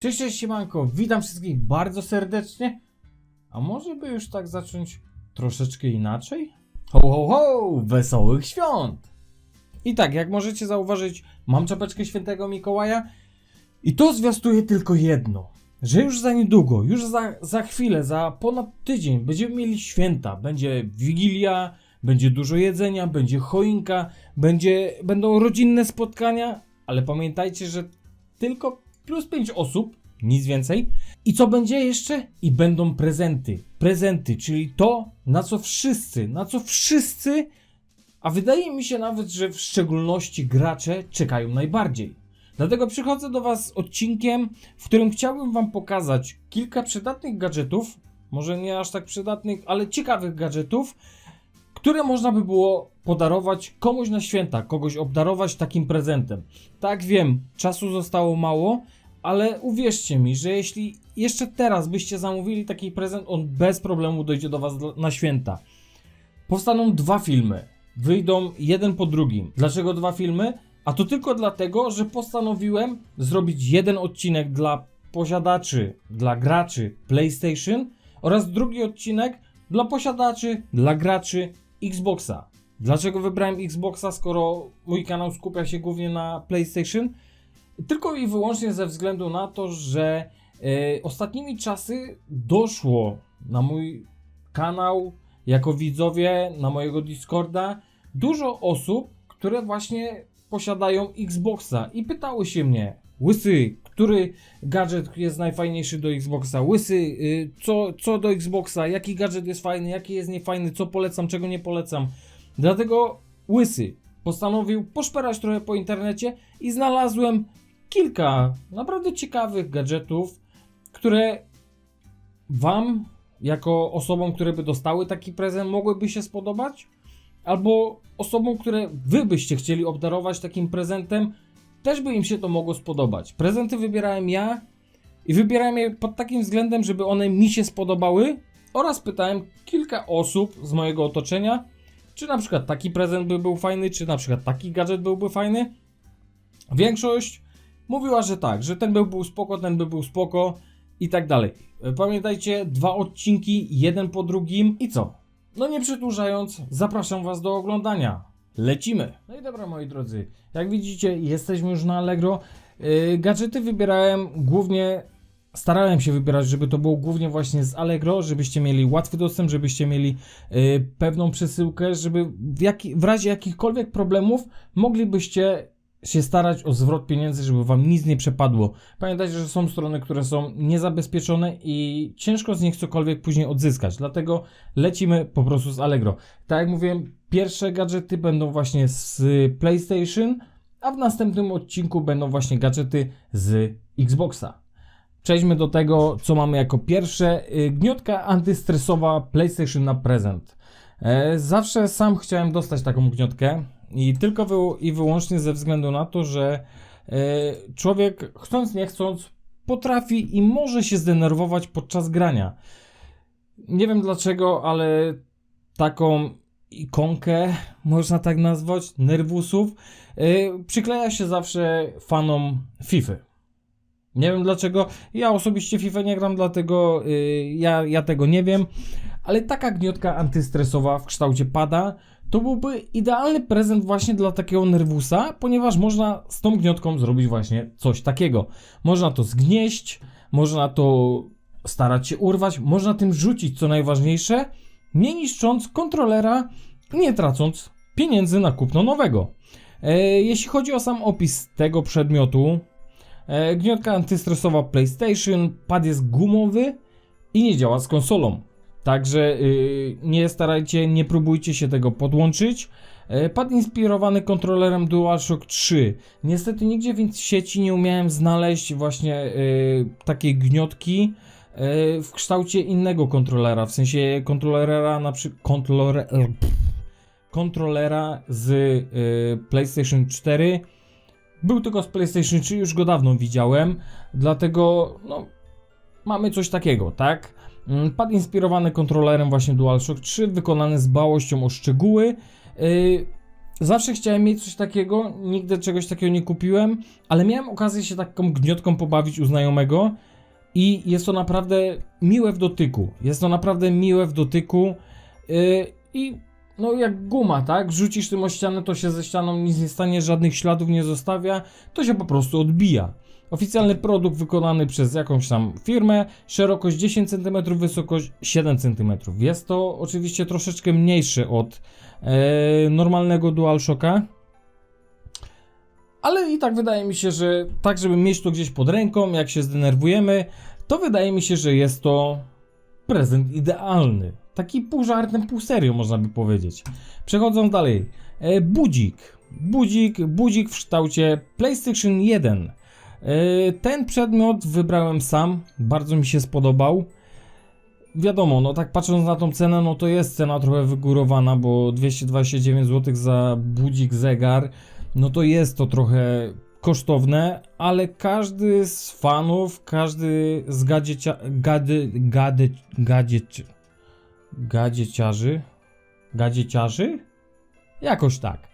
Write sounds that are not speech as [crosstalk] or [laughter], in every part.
Cześć, cześć, siemanko, witam wszystkich bardzo serdecznie. A może by już tak zacząć troszeczkę inaczej? Ho, ho, ho, wesołych świąt! I tak, jak możecie zauważyć, mam czapeczkę świętego Mikołaja i to zwiastuje tylko jedno, że już za niedługo, już za, za chwilę, za ponad tydzień będziemy mieli święta, będzie Wigilia, będzie dużo jedzenia, będzie choinka, będzie, będą rodzinne spotkania, ale pamiętajcie, że tylko plus 5 osób, nic więcej. I co będzie jeszcze? I będą prezenty. Prezenty, czyli to, na co wszyscy, na co wszyscy, a wydaje mi się nawet, że w szczególności gracze czekają najbardziej. Dlatego przychodzę do Was z odcinkiem, w którym chciałbym Wam pokazać kilka przydatnych gadżetów, może nie aż tak przydatnych, ale ciekawych gadżetów, które można by było podarować komuś na święta, kogoś obdarować takim prezentem. Tak wiem, czasu zostało mało, ale uwierzcie mi, że jeśli jeszcze teraz byście zamówili taki prezent, on bez problemu dojdzie do Was na święta. Powstaną dwa filmy. Wyjdą jeden po drugim. Dlaczego dwa filmy? A to tylko dlatego, że postanowiłem zrobić jeden odcinek dla posiadaczy, dla graczy PlayStation oraz drugi odcinek dla posiadaczy, dla graczy Xboxa. Dlaczego wybrałem Xboxa, skoro mój kanał skupia się głównie na PlayStation? Tylko i wyłącznie ze względu na to, że e, ostatnimi czasy doszło na mój kanał, jako widzowie, na mojego Discorda, dużo osób, które właśnie posiadają Xboxa i pytały się mnie, Łysy, który gadżet jest najfajniejszy do Xboxa? Łysy, y, co, co do Xboxa? Jaki gadżet jest fajny, jaki jest niefajny, co polecam, czego nie polecam? Dlatego Łysy postanowił poszperać trochę po internecie i znalazłem kilka naprawdę ciekawych gadżetów, które Wam, jako osobom, które by dostały taki prezent, mogłyby się spodobać, albo osobom, które Wy byście chcieli obdarować takim prezentem, też by im się to mogło spodobać. Prezenty wybierałem ja i wybierałem je pod takim względem, żeby one mi się spodobały oraz pytałem kilka osób z mojego otoczenia, czy na przykład taki prezent by był fajny, czy na przykład taki gadżet byłby fajny. Większość mówiła, że tak, że ten by był spoko, ten by był spoko i tak dalej. Pamiętajcie, dwa odcinki, jeden po drugim i co? No nie przedłużając, zapraszam Was do oglądania. Lecimy! No i dobra moi drodzy, jak widzicie jesteśmy już na Allegro. Yy, gadżety wybierałem głównie, starałem się wybierać, żeby to było głównie właśnie z Allegro, żebyście mieli łatwy dostęp, żebyście mieli yy, pewną przesyłkę, żeby w, jaki, w razie jakichkolwiek problemów moglibyście się starać o zwrot pieniędzy, żeby wam nic nie przepadło. Pamiętajcie, że są strony, które są niezabezpieczone i ciężko z nich cokolwiek później odzyskać. Dlatego lecimy po prostu z Allegro. Tak jak mówiłem, pierwsze gadżety będą właśnie z PlayStation, a w następnym odcinku będą właśnie gadżety z Xboxa. Przejdźmy do tego, co mamy jako pierwsze. Y, Gniotka antystresowa PlayStation na prezent. E, Zawsze sam chciałem dostać taką gniotkę i tylko wy, i wyłącznie ze względu na to, że e, człowiek chcąc nie chcąc potrafi i może się zdenerwować podczas grania. Nie wiem dlaczego, ale taką ikonkę, można tak nazwać, nerwusów, e, przykleja się zawsze fanom FIFA. Nie wiem dlaczego. Ja osobiście FIFA nie gram, dlatego y, ja, ja tego nie wiem. Ale taka gniotka antystresowa w kształcie pada to byłby idealny prezent właśnie dla takiego nerwusa, ponieważ można z tą gniotką zrobić właśnie coś takiego. Można to zgnieść, można to starać się urwać, można tym rzucić, co najważniejsze, nie niszcząc kontrolera nie tracąc pieniędzy na kupno nowego. E, jeśli chodzi o sam opis tego przedmiotu, E, Gniotka antystresowa PlayStation, pad jest gumowy i nie działa z konsolą. Także yy, nie starajcie, nie próbujcie się tego podłączyć. E, Pad inspirowany kontrolerem DualShock 3. Niestety nigdzie w sieci nie umiałem znaleźć właśnie yy, takiej gniotki yy, w kształcie innego kontrolera, w sensie kontrolera na przykład kontroler, kontrolera z yy, PlayStation 4 był tylko z PlayStation 3, już go dawno widziałem, dlatego no, mamy coś takiego, tak? Mm, Pad inspirowany kontrolerem właśnie DualShock 3, wykonany z dbałością o szczegóły. Yy, Zawsze chciałem mieć coś takiego, nigdy czegoś takiego nie kupiłem, ale miałem okazję się taką gniotką pobawić u znajomego i jest to naprawdę miłe w dotyku. Jest to naprawdę miłe w dotyku yy, i no jak guma, tak? Rzucisz tym o ścianę, to się ze ścianą nic nie stanie, żadnych śladów nie zostawia, to się po prostu odbija. Oficjalny produkt wykonany przez jakąś tam firmę, szerokość 10 cm, wysokość 7 cm. Jest to oczywiście troszeczkę mniejsze od e, normalnego DualShocka. Ale i tak wydaje mi się, że tak, żeby mieć to gdzieś pod ręką, jak się zdenerwujemy, to wydaje mi się, że jest to prezent idealny. Taki pół żartem, pół serio, można by powiedzieć. Przechodząc dalej. E, budzik. Budzik, budzik w kształcie PlayStation 1. E, ten przedmiot wybrałem sam, bardzo mi się spodobał. Wiadomo, no tak patrząc na tą cenę, no to jest cena trochę wygórowana, bo 229 zł za budzik zegar, no to jest to trochę kosztowne, ale każdy z fanów, każdy z gadziecia, gady, gady, gadzieci, gadzieciarzy, gadzieciarzy? Jakoś tak.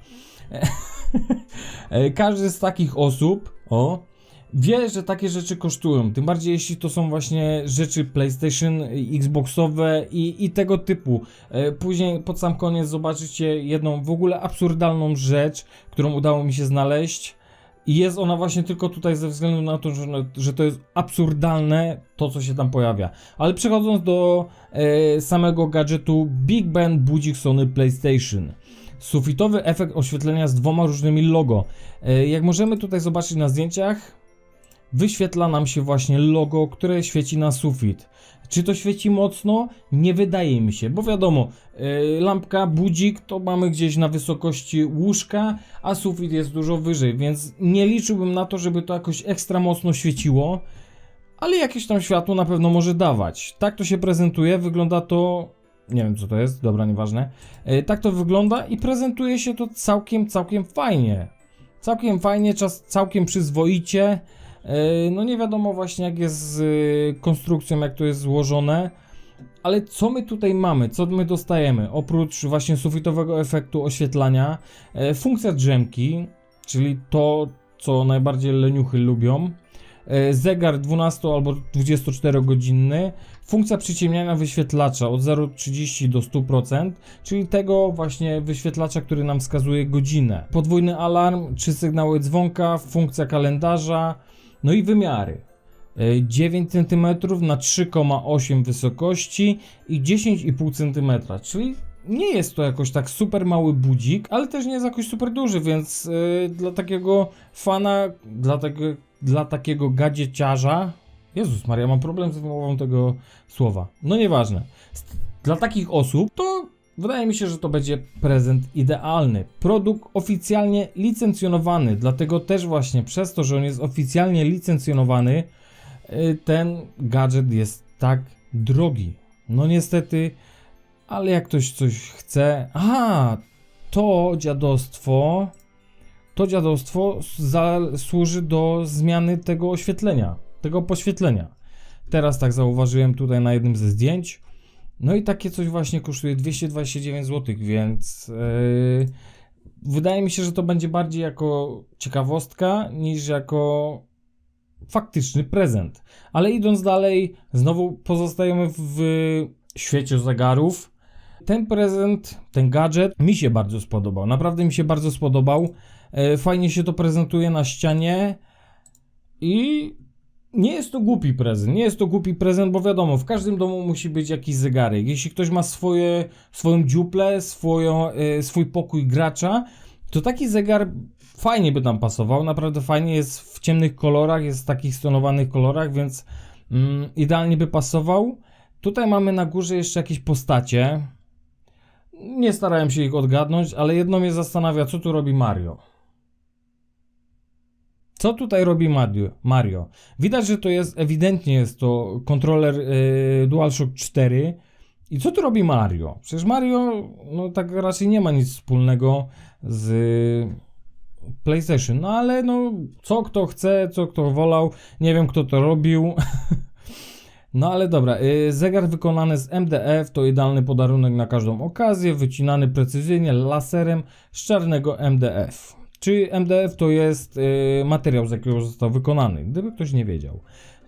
[laughs] każdy z takich osób, o, wie, że takie rzeczy kosztują. Tym bardziej jeśli to są właśnie rzeczy PlayStation, Xboxowe i, i tego typu. E, Później pod sam koniec zobaczycie jedną w ogóle absurdalną rzecz, którą udało mi się znaleźć. I jest ona właśnie tylko tutaj ze względu na to, że, że to jest absurdalne to, co się tam pojawia. Ale przechodząc do e, samego gadżetu Big Ben Budzik Sony PlayStation. Sufitowy efekt oświetlenia z dwoma różnymi logo. E, jak możemy tutaj zobaczyć na zdjęciach, wyświetla nam się właśnie logo, które świeci na sufit. Czy to świeci mocno? Nie wydaje mi się, bo wiadomo, yy, lampka, budzik to mamy gdzieś na wysokości łóżka, a sufit jest dużo wyżej, więc nie liczyłbym na to, żeby to jakoś ekstra mocno świeciło, ale jakieś tam światło na pewno może dawać. Tak to się prezentuje, wygląda to. Nie wiem co to jest, dobra, nieważne. Yy, tak to wygląda i prezentuje się to całkiem, całkiem fajnie. Całkiem fajnie, czas, całkiem przyzwoicie. E, No nie wiadomo właśnie jak jest z y, konstrukcją, jak to jest złożone. Ale co my tutaj mamy? Co my dostajemy? Oprócz właśnie sufitowego efektu oświetlania, e, funkcja drzemki, czyli to, co najbardziej leniuchy lubią. E, Zegar 12 albo 24 godzinny. Funkcja przyciemniania wyświetlacza od 0,30 do 100%, czyli tego właśnie wyświetlacza, który nam wskazuje godzinę. Podwójny alarm, trzy sygnały dzwonka, funkcja kalendarza, no i wymiary. E, 9 cm na 3,8 wysokości i 10,5 cm, czyli nie jest to jakoś tak super mały budzik, ale też nie jest jakoś super duży, więc e, dla takiego fana, dla, tego, dla takiego gadzieciarza, Jezus Maria, mam problem z wymową tego słowa, no nieważne. Dla takich osób to wydaje mi się, że to będzie prezent idealny. Produkt oficjalnie licencjonowany, dlatego też właśnie przez to, że on jest oficjalnie licencjonowany, y, ten gadżet jest tak drogi. No niestety, ale jak ktoś coś chce. Aha, to dziadostwo. To dziadostwo służy do zmiany tego oświetlenia, tego poświetlenia. Teraz tak zauważyłem tutaj na jednym ze zdjęć. No i takie coś właśnie kosztuje 229 zł, więc yy, wydaje mi się, że to będzie bardziej jako ciekawostka niż jako faktyczny prezent. Ale idąc dalej, znowu pozostajemy w świecie zegarów. Ten prezent, ten gadżet mi się bardzo spodobał. Naprawdę mi się bardzo spodobał. E, Fajnie się to prezentuje na ścianie i nie jest to głupi prezent. Nie jest to głupi prezent, bo wiadomo, w każdym domu musi być jakiś zegarek. Jeśli ktoś ma swoje, swoją dziuplę, swoją, e, swój pokój gracza, to taki zegar fajnie by tam pasował. Naprawdę fajnie jest w ciemnych kolorach, jest w takich stonowanych kolorach, więc mm, idealnie by pasował. Tutaj mamy na górze jeszcze jakieś postacie. Nie starałem się ich odgadnąć, ale jedno mnie zastanawia, co tu robi Mario. Co tutaj robi Mario? Widać, że to jest ewidentnie jest to kontroler yy, DualShock 4. I co tu robi Mario? Przecież Mario no tak raczej nie ma nic wspólnego z PlayStation. No ale no co kto chce, co kto wolał, nie wiem kto to robił. [laughs] No ale dobra, y, zegar wykonany z MDF to idealny podarunek na każdą okazję, wycinany precyzyjnie laserem z czarnego MDF. Czy MDF to jest y, materiał, z jakiego został wykonany, gdyby ktoś nie wiedział.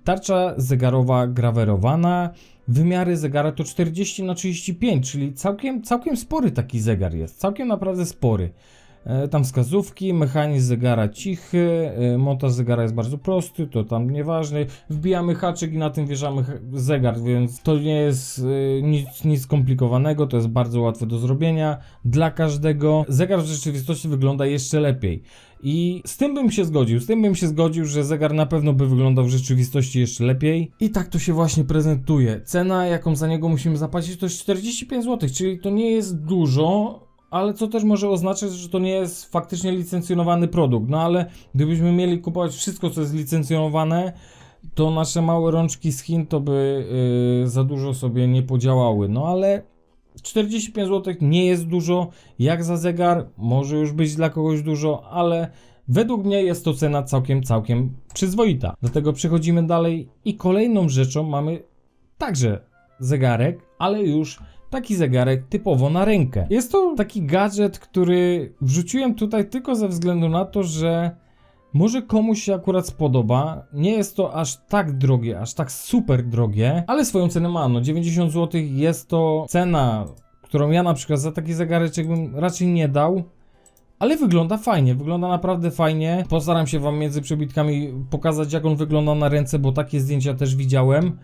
Tarcza zegarowa grawerowana, wymiary zegara to 40 na 35, czyli całkiem, całkiem spory taki zegar jest, całkiem naprawdę spory. E, Tam wskazówki, mechanizm zegara cichy, e, montaż zegara jest bardzo prosty, to tam nieważne. Wbijamy haczyk i na tym wierzamy zegar, więc to nie jest e, nic, nic skomplikowanego, to jest bardzo łatwe do zrobienia dla każdego. Zegar w rzeczywistości wygląda jeszcze lepiej. I z tym bym się zgodził, z tym bym się zgodził, że zegar na pewno by wyglądał w rzeczywistości jeszcze lepiej. I tak to się właśnie prezentuje. Cena, jaką za niego musimy zapłacić, to jest 45 zł, czyli to nie jest dużo, ale co też może oznaczać, że to nie jest faktycznie licencjonowany produkt. No ale gdybyśmy mieli kupować wszystko, co jest licencjonowane, to nasze małe rączki z Chin to by yy, za dużo sobie nie podziałały. No ale 45 zł nie jest dużo, jak za zegar, może już być dla kogoś dużo, ale według mnie jest to cena całkiem, całkiem przyzwoita. Dlatego przechodzimy dalej i kolejną rzeczą mamy także zegarek, ale już taki zegarek typowo na rękę. Jest to taki gadżet, który wrzuciłem tutaj tylko ze względu na to, że może komuś się akurat spodoba. Nie jest to aż tak drogie, aż tak super drogie, ale swoją cenę ma. No 90 zł jest to cena, którą ja na przykład za taki zegareczek bym raczej nie dał. Ale wygląda fajnie, wygląda naprawdę fajnie. Postaram się Wam między przebitkami pokazać, jak on wygląda na ręce, bo takie zdjęcia też widziałem.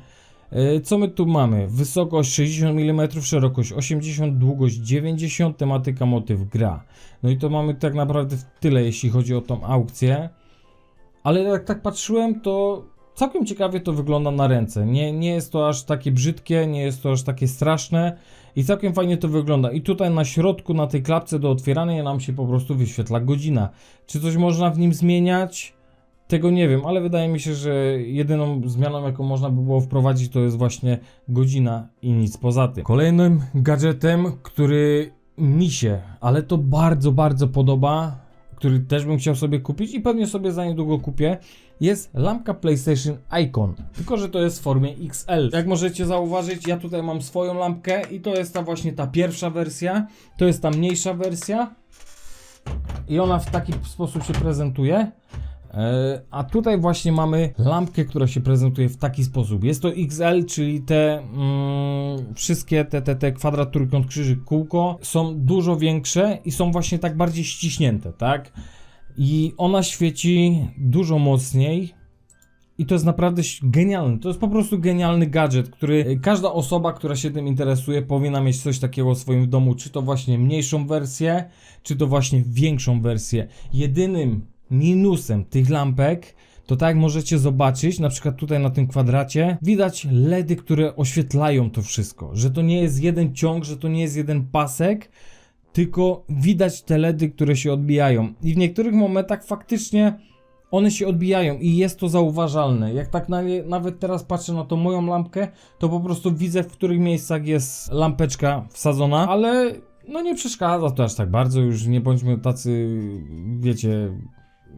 E, Co my tu mamy? Wysokość 60 mm, szerokość 80, długość 90, tematyka motyw gra. No i to mamy tak naprawdę tyle, jeśli chodzi o tą aukcję. Ale jak tak patrzyłem, to całkiem ciekawie to wygląda na ręce. Nie, nie jest to aż takie brzydkie, nie jest to aż takie straszne i całkiem fajnie to wygląda. I tutaj na środku, na tej klapce do otwierania nam się po prostu wyświetla godzina. Czy coś można w nim zmieniać? Tego nie wiem, ale wydaje mi się, że jedyną zmianą, jaką można by było wprowadzić, to jest właśnie godzina i nic poza tym. Kolejnym gadżetem, który mi się, ale to bardzo, bardzo podoba, który też bym chciał sobie kupić i pewnie sobie za niedługo kupię, jest lampka PlayStation Icon. Tylko, że to jest w formie XL. Jak możecie zauważyć, ja tutaj mam swoją lampkę i to jest ta właśnie ta pierwsza wersja. To jest ta mniejsza wersja. I ona w taki sposób się prezentuje. E, A tutaj właśnie mamy lampkę, która się prezentuje w taki sposób. Jest to XL, czyli te mm, wszystkie te, te, te kwadrat, trójkąt, krzyżyk, kółko są dużo większe i są właśnie tak bardziej ściśnięte, tak? I ona świeci dużo mocniej. I to jest naprawdę genialne. To jest po prostu genialny gadżet, który e, każda osoba, która się tym interesuje, powinna mieć coś takiego w swoim domu. Czy to właśnie mniejszą wersję, czy to właśnie większą wersję. Jedynym minusem tych lampek to tak jak możecie zobaczyć, na przykład tutaj na tym kwadracie, widać LEDy, które oświetlają to wszystko. Że to nie jest jeden ciąg, że to nie jest jeden pasek, tylko widać te LEDy, które się odbijają. I w niektórych momentach faktycznie one się odbijają i jest to zauważalne. Jak tak na nawet teraz patrzę na tą moją lampkę, to po prostu widzę, w których miejscach jest lampeczka wsadzona, ale no nie przeszkadza to aż tak bardzo, już nie bądźmy tacy, wiecie,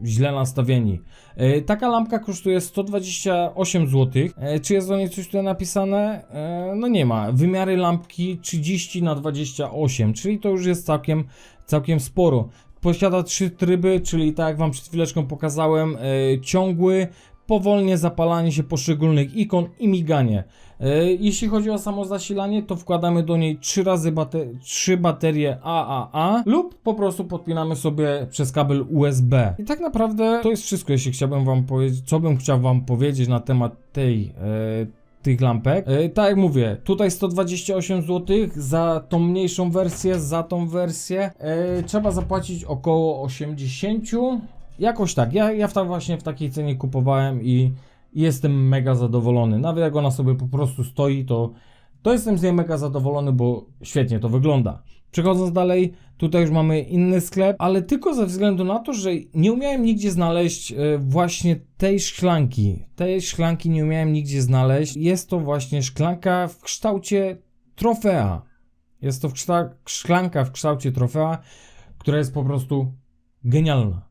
źle nastawieni. E, taka lampka kosztuje 128 zł. E, czy jest o niej coś tutaj napisane? E, no nie ma. Wymiary lampki 30 na 28, czyli to już jest całkiem, całkiem sporo. Posiada trzy tryby, czyli tak jak wam przed chwileczką pokazałem, ciągły, powolnie zapalanie się poszczególnych ikon i miganie. E, Jeśli chodzi o samo zasilanie, to wkładamy do niej 3 razy bate 3 baterie AAA lub po prostu podpinamy sobie przez kabel USB. I tak naprawdę to jest wszystko, jeśli chciałbym wam powiedzieć, co bym chciał wam powiedzieć na temat tej e, tych lampek. E, tak jak mówię, tutaj 128 zł za tą mniejszą wersję, za tą wersję e, trzeba zapłacić około 80. Jakoś tak. Ja, ja w tak właśnie w takiej cenie kupowałem i jestem mega zadowolony. Nawet jak ona sobie po prostu stoi, to, to jestem z niej mega zadowolony, bo świetnie to wygląda. Przechodząc dalej, tutaj już mamy inny sklep, ale tylko ze względu na to, że nie umiałem nigdzie znaleźć e, właśnie tej szklanki. Tej szklanki nie umiałem nigdzie znaleźć. Jest to właśnie szklanka w kształcie trofea. Jest to szklanka w kształcie trofea, która jest po prostu genialna.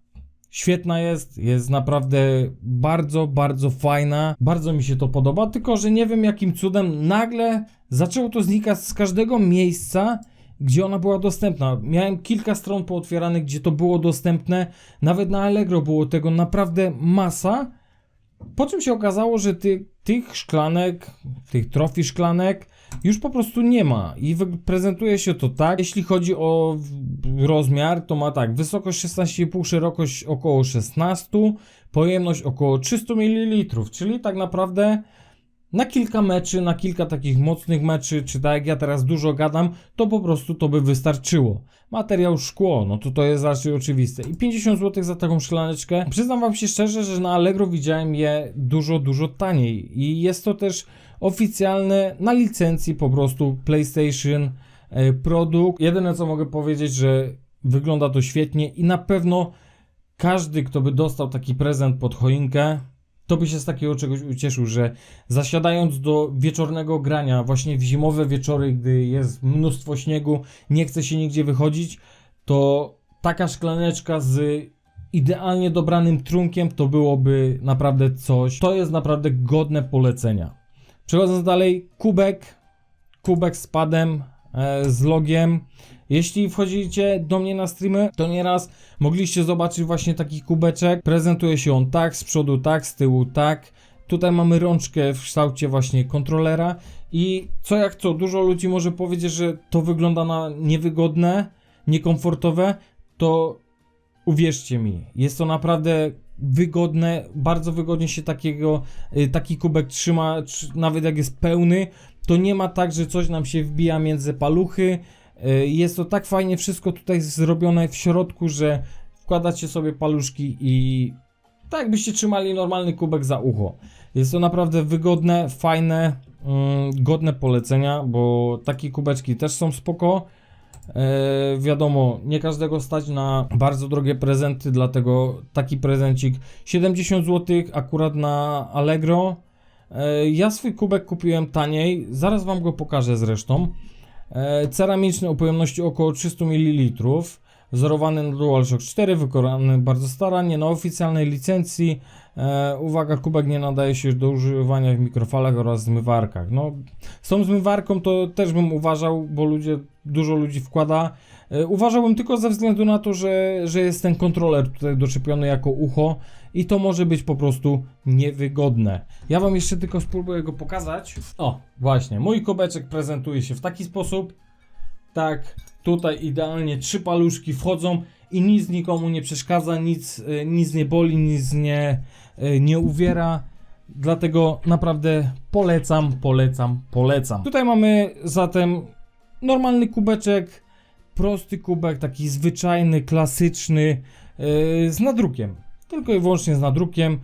Świetna jest, jest naprawdę bardzo, bardzo fajna. Bardzo mi się to podoba, tylko że nie wiem jakim cudem nagle zaczęło to znikać z każdego miejsca, gdzie ona była dostępna. Miałem kilka stron pootwieranych, gdzie to było dostępne. Nawet na Allegro było tego naprawdę masa. Po czym się okazało, że ty, tych szklanek, tych trofi szklanek już po prostu nie ma i prezentuje się to tak. Jeśli chodzi o rozmiar, to ma tak, wysokość 16,5, szerokość około 16, pojemność około 300 ml, czyli tak naprawdę na kilka meczy, na kilka takich mocnych meczy, czy tak jak ja teraz dużo gadam, to po prostu to by wystarczyło. Materiał szkło, no to to jest raczej oczywiste. I 50 zł za taką szklaneczkę. Przyznam wam się szczerze, że na Allegro widziałem je dużo, dużo taniej. I jest to też oficjalne na licencji po prostu PlayStation e, produkt. Jedyne co mogę powiedzieć, że wygląda to świetnie i na pewno każdy, kto by dostał taki prezent pod choinkę, to by się z takiego czegoś ucieszył, że zasiadając do wieczornego grania, właśnie w zimowe wieczory, gdy jest mnóstwo śniegu, nie chce się nigdzie wychodzić, to taka szklaneczka z idealnie dobranym trunkiem to byłoby naprawdę coś. To jest naprawdę godne polecenia. Przechodząc dalej, kubek, kubek z padem, e, z logiem. Jeśli wchodzicie do mnie na streamy, to nieraz mogliście zobaczyć właśnie taki kubeczek. Prezentuje się on tak, z przodu tak, z tyłu tak. Tutaj mamy rączkę w kształcie właśnie kontrolera i co jak co, dużo ludzi może powiedzieć, że to wygląda na niewygodne, niekomfortowe, to uwierzcie mi, jest to naprawdę wygodne, bardzo wygodnie się takiego, y, taki kubek trzyma, tr- nawet jak jest pełny, to nie ma tak, że coś nam się wbija między paluchy, Y, jest to tak fajnie wszystko tutaj zrobione w środku, że wkładacie sobie paluszki i tak jakbyście trzymali normalny kubek za ucho. Jest to naprawdę wygodne, fajne, mm, godne polecenia, bo takie kubeczki też są spoko. E, wiadomo, nie każdego stać na bardzo drogie prezenty, dlatego taki prezencik 70 zł akurat na Allegro. E, ja swój kubek kupiłem taniej, zaraz wam go pokażę zresztą. E, ceramiczny o pojemności około 300 ml, wzorowany na DualShock 4, wykonany bardzo starannie na oficjalnej licencji. E, uwaga, kubek nie nadaje się do używania w mikrofalach oraz zmywarkach. No, z tą zmywarką to też bym uważał, bo ludzie, dużo ludzi wkłada. E, uważałbym tylko ze względu na to, że, że jest ten kontroler tutaj doczepiony jako ucho i to może być po prostu niewygodne. Ja wam jeszcze tylko spróbuję go pokazać. O, właśnie, mój kubeczek prezentuje się w taki sposób. Tak, tutaj idealnie trzy paluszki wchodzą i nic nikomu nie przeszkadza, nic, e, nic nie boli, nic nie, e, nie uwiera. Dlatego naprawdę polecam, polecam, polecam. Tutaj mamy zatem normalny kubeczek, prosty kubek, taki zwyczajny, klasyczny, yy, z nadrukiem. Tylko i wyłącznie z nadrukiem.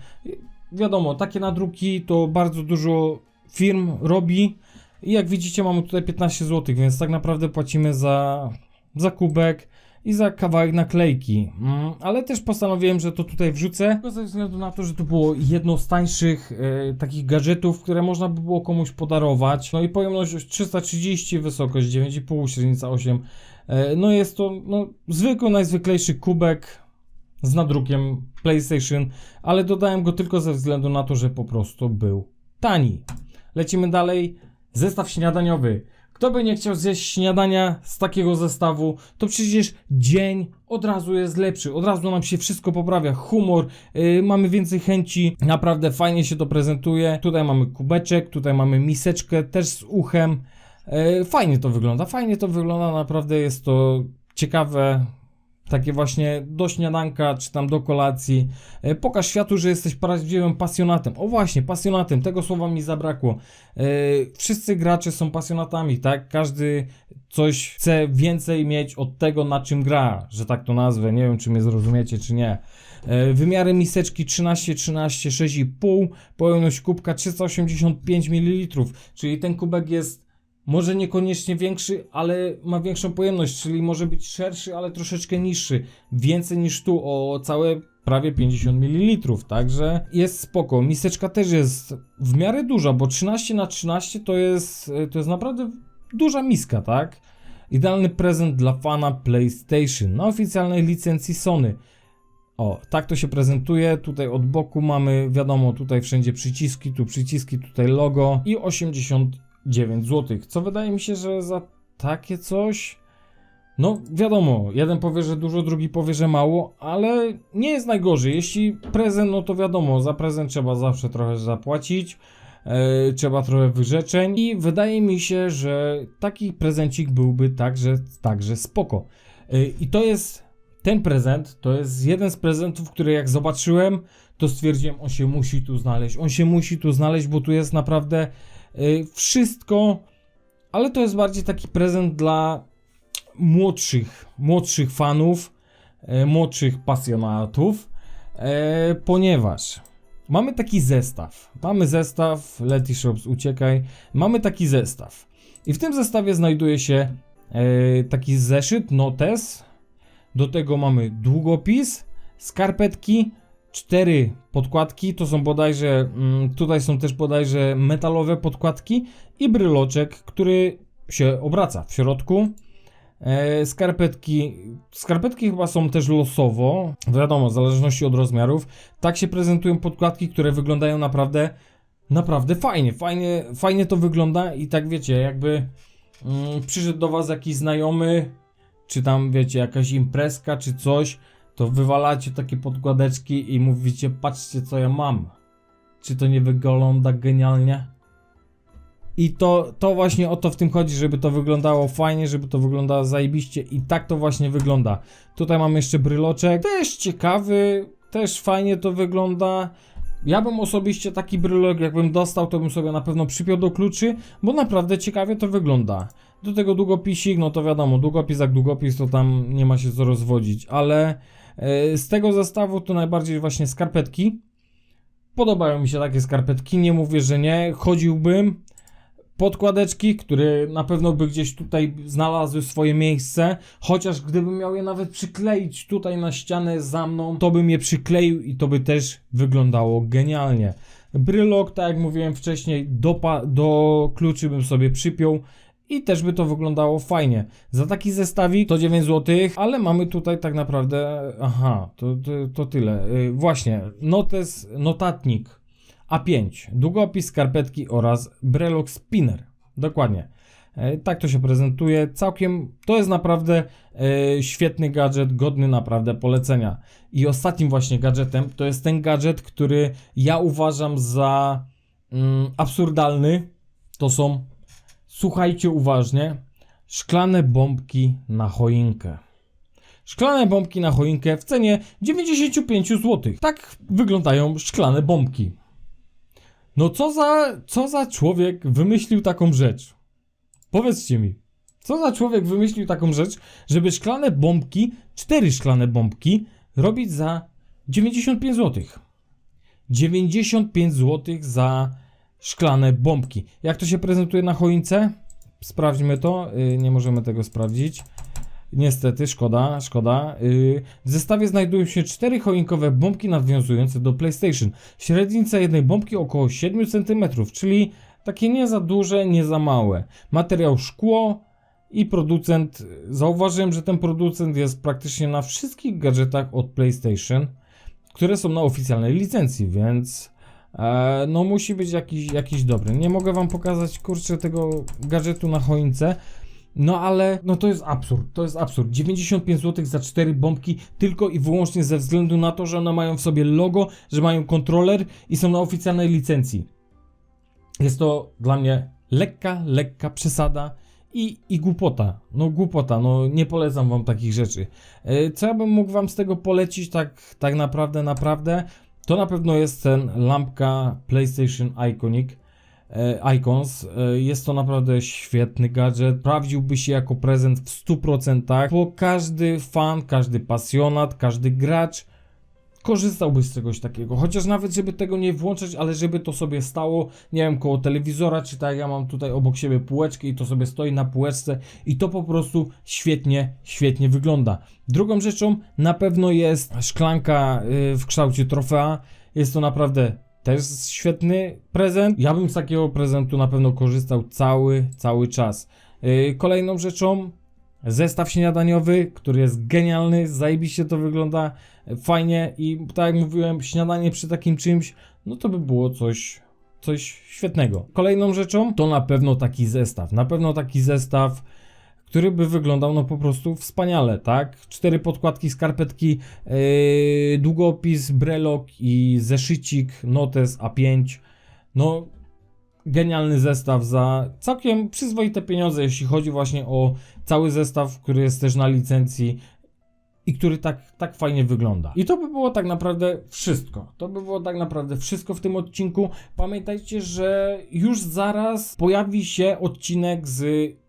Wiadomo, takie nadruki to bardzo dużo firm robi. I jak widzicie, mamy tutaj 15 zł, więc tak naprawdę płacimy za, za kubek i za kawałek naklejki. Mm, ale też postanowiłem, że to tutaj wrzucę, ze względu na to, że to było jedno z tańszych e, takich gadżetów, które można by było komuś podarować. No i pojemność 330, wysokość 9,5, średnica 8. E, no jest to no, zwykły, najzwyklejszy kubek z nadrukiem PlayStation, ale dodałem go tylko ze względu na to, że po prostu był tani. Lecimy dalej. Zestaw śniadaniowy. Kto by nie chciał zjeść śniadania z takiego zestawu, to przecież dzień od razu jest lepszy, od razu nam się wszystko poprawia, humor, yy, mamy więcej chęci, naprawdę fajnie się to prezentuje. Tutaj mamy kubeczek, tutaj mamy miseczkę też z uchem. Yy, fajnie to wygląda, fajnie to wygląda, naprawdę jest to ciekawe, takie właśnie do śniadanka, czy tam do kolacji. E, Pokaż światu, że jesteś prawdziwym pasjonatem. O właśnie, pasjonatem, tego słowa mi zabrakło. E, Wszyscy gracze są pasjonatami, tak? Każdy coś chce więcej mieć od tego, na czym gra, że tak to nazwę. Nie wiem, czy mnie zrozumiecie, czy nie. E, Wymiary miseczki 13, 13, 6,5, pojemność kubka 385 ml, czyli ten kubek jest może niekoniecznie większy, ale ma większą pojemność, czyli może być szerszy, ale troszeczkę niższy. Więcej niż tu o całe prawie 50 ml, także jest spoko. Miseczka też jest w miarę duża, bo 13 na 13 to jest, to jest naprawdę duża miska, tak? Idealny prezent dla fana PlayStation na oficjalnej licencji Sony. O, tak to się prezentuje. Tutaj od boku mamy, wiadomo, tutaj wszędzie przyciski, tu przyciski, tutaj logo i 89 zł. Co wydaje mi się, że za takie coś. No, wiadomo, jeden powie, że dużo, drugi powie, że mało, ale nie jest najgorzej. Jeśli prezent, no to wiadomo, za prezent trzeba zawsze trochę zapłacić, e, trzeba trochę wyrzeczeń i wydaje mi się, że taki prezencik byłby także, także spoko. E, I to jest ten prezent, to jest jeden z prezentów, który jak zobaczyłem, to stwierdziłem, on się musi tu znaleźć, on się musi tu znaleźć, bo tu jest naprawdę wszystko, ale to jest bardziej taki prezent dla młodszych, młodszych fanów, e, młodszych pasjonatów, e, ponieważ mamy taki zestaw. Mamy zestaw, Letty Shops, uciekaj. Mamy taki zestaw. I w tym zestawie znajduje się taki zeszyt, notes. Do tego mamy długopis, skarpetki, cztery podkładki. To są bodajże, mm, tutaj są też bodajże metalowe podkładki i bryloczek, który się obraca w środku. E, skarpetki. Skarpetki chyba są też losowo. Wiadomo, w zależności od rozmiarów. Tak się prezentują podkładki, które wyglądają naprawdę, naprawdę fajnie. Fajnie, fajnie to wygląda i tak wiecie, jakby mm, przyszedł do was jakiś znajomy, czy tam wiecie, jakaś imprezka, czy coś, to wywalacie takie podkładeczki i mówicie, patrzcie co ja mam. Czy to nie wygląda genialnie? I to, to właśnie o to w tym chodzi, żeby to wyglądało fajnie, żeby to wyglądało zajebiście i tak to właśnie wygląda. Tutaj mamy jeszcze bryloczek, też ciekawy, też fajnie to wygląda. Ja bym osobiście taki brylok, jakbym dostał, to bym sobie na pewno przypiął do kluczy, bo naprawdę ciekawie to wygląda. Do tego długopisik, no to wiadomo, długopis jak długopis, to tam nie ma się co rozwodzić, ale z tego zestawu to najbardziej właśnie skarpetki. Podobają mi się takie skarpetki, nie mówię, że nie, chodziłbym, podkładeczki, które na pewno by gdzieś tutaj znalazły swoje miejsce, chociaż gdybym miał je nawet przykleić tutaj na ścianę za mną, to bym je przykleił i to by też wyglądało genialnie. Brylok, tak jak mówiłem wcześniej, do, do kluczy bym sobie przypiął i też by to wyglądało fajnie. Za taki zestawik to 9 zł, ale mamy tutaj tak naprawdę, aha, to, to, to tyle. Yy, właśnie, notes, notatnik a5, długopis, skarpetki oraz Brelok Spinner. Dokładnie. E, tak to się prezentuje. Całkiem to jest naprawdę e, świetny gadżet, godny naprawdę polecenia. I ostatnim właśnie gadżetem to jest ten gadżet, który ja uważam za mm, absurdalny. To są, słuchajcie uważnie, szklane bombki na choinkę. Szklane bombki na choinkę w cenie 95 zł. Tak wyglądają szklane bombki. No co za, co za człowiek wymyślił taką rzecz? Powiedzcie mi, co za człowiek wymyślił taką rzecz, żeby szklane bombki, cztery szklane bombki, robić za 95 zł. 95 zł za szklane bombki. Jak to się prezentuje na choince? Sprawdźmy to. Yy, nie możemy tego sprawdzić. Niestety, szkoda, szkoda. Yy, w zestawie znajdują się cztery choinkowe bombki nawiązujące do PlayStation. Średnica jednej bombki około 7 cm, czyli takie nie za duże, nie za małe. Materiał szkło i producent. Zauważyłem, że ten producent jest praktycznie na wszystkich gadżetach od PlayStation, które są na oficjalnej licencji, więc. E, no musi być jakiś, jakiś dobry. Nie mogę wam pokazać kurczę tego gadżetu na choince, no ale, no to jest absurd, to jest absurd. 95 zł za 4 bombki tylko i wyłącznie ze względu na to, że one mają w sobie logo, że mają kontroler i są na oficjalnej licencji. Jest to dla mnie lekka, lekka przesada i, i głupota. No głupota, no nie polecam wam takich rzeczy. E, Co ja bym mógł wam z tego polecić tak, tak naprawdę, naprawdę? To na pewno jest ten lampka PlayStation Iconic e, Icons. E, Jest to naprawdę świetny gadżet. Sprawdziłby się jako prezent w 100%, bo każdy fan, każdy pasjonat, każdy gracz korzystałby z czegoś takiego. Chociaż nawet, żeby tego nie włączać, ale żeby to sobie stało, nie wiem, koło telewizora, czy tak, ja mam tutaj obok siebie półeczkę i to sobie stoi na półeczce i to po prostu świetnie, świetnie wygląda. Drugą rzeczą na pewno jest szklanka y, w kształcie trofea. Jest to naprawdę też świetny prezent. Ja bym z takiego prezentu na pewno korzystał cały, cały czas. Yy, Kolejną rzeczą zestaw śniadaniowy, który jest genialny, zajebiście to wygląda. fajnie i tak jak mówiłem, śniadanie przy takim czymś, no to by było coś, coś świetnego. Kolejną rzeczą to na pewno taki zestaw. Na pewno taki zestaw, który by wyglądał no po prostu wspaniale, tak? Cztery podkładki, skarpetki, yy, długopis, brelok i zeszycik, notes A5. No, genialny zestaw za całkiem przyzwoite pieniądze, jeśli chodzi właśnie o cały zestaw, który jest też na licencji i który tak, tak fajnie wygląda. I to by było tak naprawdę wszystko. To by było tak naprawdę wszystko w tym odcinku. Pamiętajcie, że już zaraz pojawi się odcinek z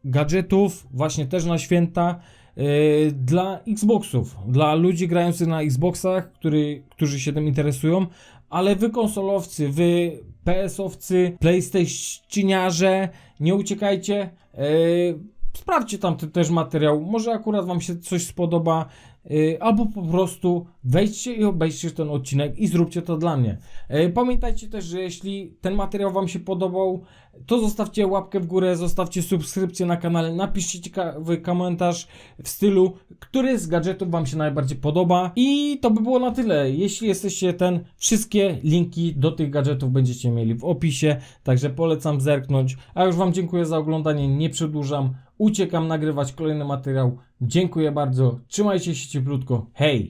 gadżetów, właśnie też na święta. yy, Dla Xboxów, dla ludzi grających na Xboxach, który, którzy się tym interesują, ale wy konsolowcy, wy PS-owcy, PlayStationiarze, nie uciekajcie. Yy, sprawdźcie tam te- też materiał, może akurat wam się coś spodoba, yy, albo po prostu wejdźcie i obejrzyjcie ten odcinek i zróbcie to dla mnie. Yy, pamiętajcie też, że jeśli ten materiał wam się podobał, to zostawcie łapkę w górę, zostawcie subskrypcję na kanale, napiszcie ciekawy komentarz w stylu, który z gadżetów wam się najbardziej podoba i to by było na tyle. Jeśli jesteście ten, wszystkie linki do tych gadżetów będziecie mieli w opisie, także polecam zerknąć. A już wam dziękuję za oglądanie, nie przedłużam, uciekam nagrywać kolejny materiał. Dziękuję bardzo, trzymajcie się cieplutko, hej!